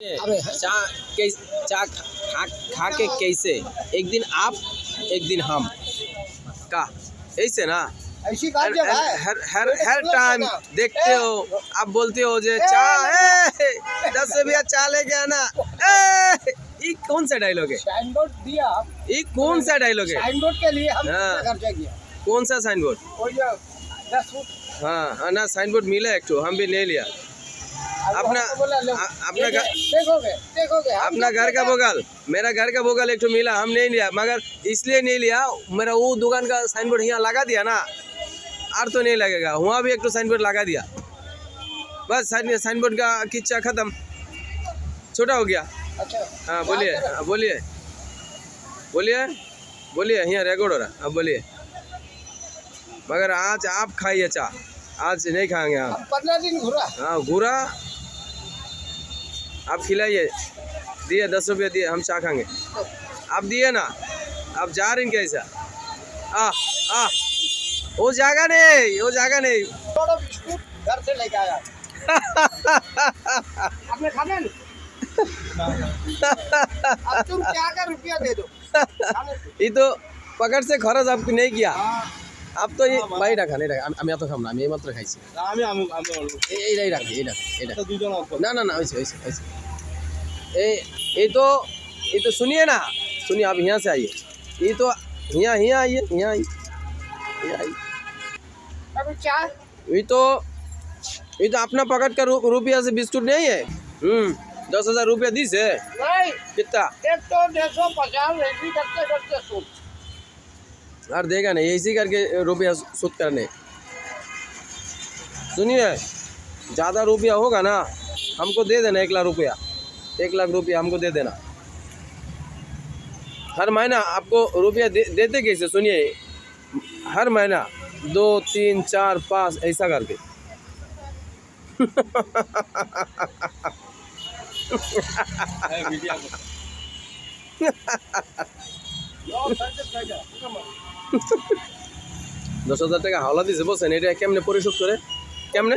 अबे है। चा कैस चा खा खा के कैसे? एक दिन आप एक दिन हम। का? ऐसे ना? ऐसी हर है हर हर हर टाइम देखते हो आप बोलते हो जे ए, चा ए दस से भैया चा ले गया ना? ए ये कौन सा डायलॉग है? साइन बोर्ड दिया। ये कौन सा डायलॉग है? साइन बोर्ड के लिए हम हाँ। खर्चा किया कौन सा साइन बोर्ड दस फुट। हाँ हाँ ना साइन बोर्ड मिला एक हम भी नहीं लिया। अपना- अपना घर- देखोगे देखोगे अपना घर का बोगल मेरा घर का बोगल एक मिला हम नहीं लिया मगर इसलिए नहीं लिया मेरा वो दुकान का साइन बोर्ड यहाँ लगा दिया ना और तो नहीं लगेगा वहाँ भी एक तो साइन बोर्ड लगा दिया। बस साइन साइन बोर्ड का किच्चा खत्म। छोटा हो गया। अच्छा। हाँ बोलिए हाँ, बोलिए। बोलिए बोलिए यहाँ रिकॉर्ड हो रहा अब बोलिए। मगर आज आप खाइए चाह आज नहीं खाएँगे आप। पंद्रह दिन घुरा। हाँ घूरा आप खिलाइए। दिए दस रुपये दिए हम चाह खाएँगे। आप दिए ना आप जा रहे हैं कैसा आ आ। वो जागा नहीं वो जागा नहीं। घर से लेके आया। आपने खाने नहीं? अब तुम क्या का रुपया दे दो? ये तो पकड़ से खरच आपको नहीं किया। हाँ, आप তো এই ভাই রাখা নেই রাখা আমি- আমি এত খাম না আমি এই মাত্র খাইছি আমি আমি আমি বলবো এই এইটাই রাখি এই রাখি এই রাখি দুজন অল্প ना ना ना वैसे वैसे वैसे ए ये तो ये तो सुनिए ना सुनिए आप यहाँ से आइए ये तो यहाँ यहाँ आइए यहाँ आइए यहाँ आइए अभी चाय ये तो ये तो अपना पकड़ का रु- रुपया से बिस्कुट नहीं है हम्म दस हजार रुपया दी से नहीं कितना एक तो डेढ़ सौ पचास ऐसी करते करते यार देगा नहीं ऐसे करके रुपया सुध करने। सुनिए ज़्यादा रुपया होगा ना हमको दे देना एक लाख रुपया। एक लाख रुपया हमको दे देना। हर महीना आपको रुपया दे, देते कैसे? सुनिए हर महीना दो तीन चार पाँच ऐसा करके। দশ হাজার টাকা হাওলা দিছে বলছেন এটা কেমনে পরিশোধ করে কেমনে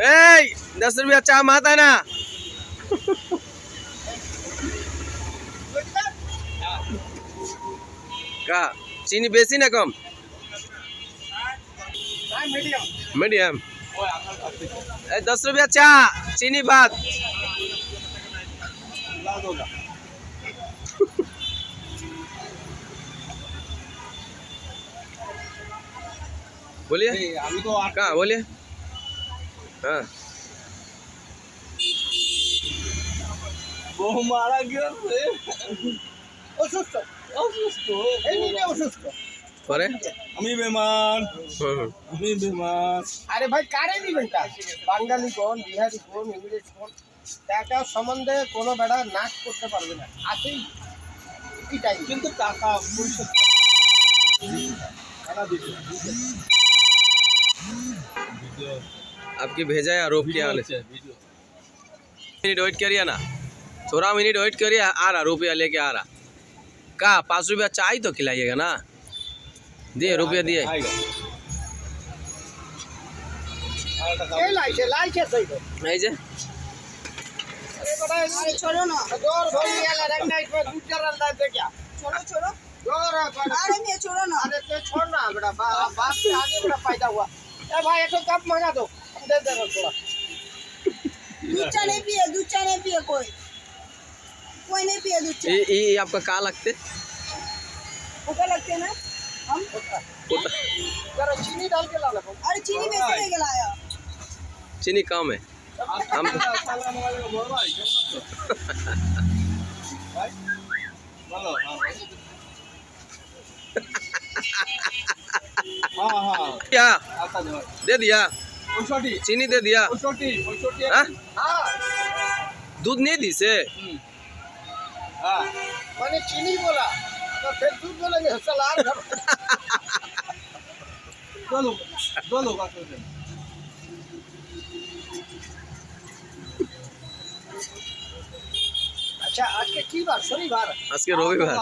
এই दस रुपया चा माता ना का चीनी बेसी ना कम मीडियम दस रुपया चा चीनी भात बोलिए আমি তো আর कहाँ बोलिए हाँ বউ মারা গেছে অসুস্থ অসুস্থ এই নিজে অসুস্থ পরে আমি বেমার হুম, হুম। আমি বেমার আরে ভাই কারে দিবেন তা বাঙালি কোন বিহারি কোন ইংরেজ কোন টাকা সম্বন্ধে কোনো বেড়া নাক করতে পারবে না আছেই কি টাইম কিন্তু টাকা পরিশোধ টাকা দিতে ভিডিও आपकी भेजा है आरोप किया मिनट वेट करिए ना। थोड़ा मिनट वेट करिए आ रहा रुपया लेके आ रहा। का पाँच रुपया चाय तो खिलाइएगा ना। दिए रुपया दिए। छोड़ो छोड़ो अरे छोड़ो ना। अरे छोड़ ना से आगे बड़ा फ़ायदा हुआ। भाई एक कप मंगा दो। दे दे थोड़ा। दूध नहीं पिए दूध नहीं पिए कोई। कोई नहीं पिए दूध ये ये आपका का लगते? ओका लगते ना? हम? जरा चीनी डाल के ला लो। अरे चीनी में से लाया चीनी कम है। हम क्या? दे दिया। चीनी दे दिया। हाँ? हाँ। दूध नहीं दी से? हम्म। हाँ। मैंने चीनी बोला तो फिर दूध बोलेंगे सलाद दो लोग दो लोग अच्छा आज के की बार? बार। आज के रविवार।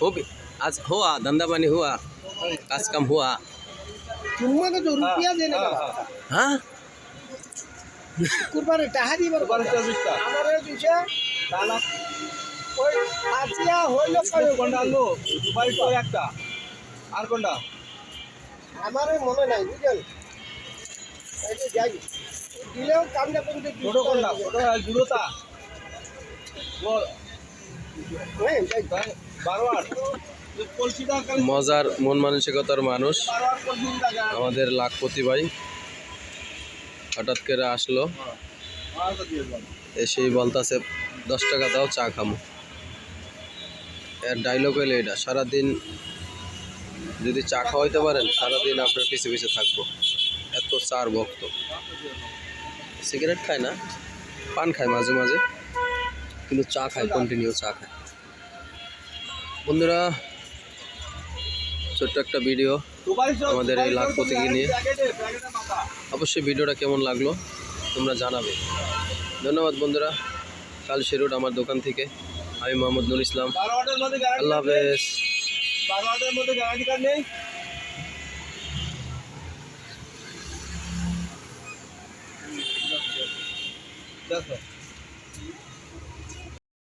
हो भी आज हुआ धंधा पानी हुआ आज कम हुआ जुम्मा का जो रुपया देने का হ্যাঁ, बात হ্যাঁ। हाँ कुर्बानी टाहारी बर সুপার চব্বিশটা हमारे पीछे দানা कोई हाथिया हो लो সুপারি কোনটা আনলো সুপারি তো একটা আর কোনটা हमारे মনে নাই বুঝলেন এই যে যাই দিলেও কামটা কিন্তু ছোট কোনটা ছোট আর জুড়োতা ও হ্যাঁ যাই বারো আট কলসিটা কাল মজার, মন মানসিকতার মানুষ। আমাদের লাখপতি ভাই হঠাৎ করে আসলো। এসেই বলতাছে, দশ টাকা দাও, চা খামো। এর ডায়লগ হইলে এটা, সারাদিন যদি চা খাওয়াইতে পারেন, সারাদিন আপনার পিছে পিছে থাকব। এত চার ভক্ত। সিগারেট খায় না, পান খায় মাঝে মাঝে, কিন্তু চা খায় কন্টিনিউ চা খায়। বন্ধুরা ছোট্ট একটা ভিডিও আমাদের এই লাখপতিকে নিয়ে। অবশ্যই ভিডিওটা কেমন লাগল তোমরা জানাবে। ধন্যবাদ বন্ধুরা, কাল শেরুট আমার দোকান থেকে। আমি মোহাম্মদ নুর ইসলাম। আল্লাহ হাফেজ। নেই দেখো।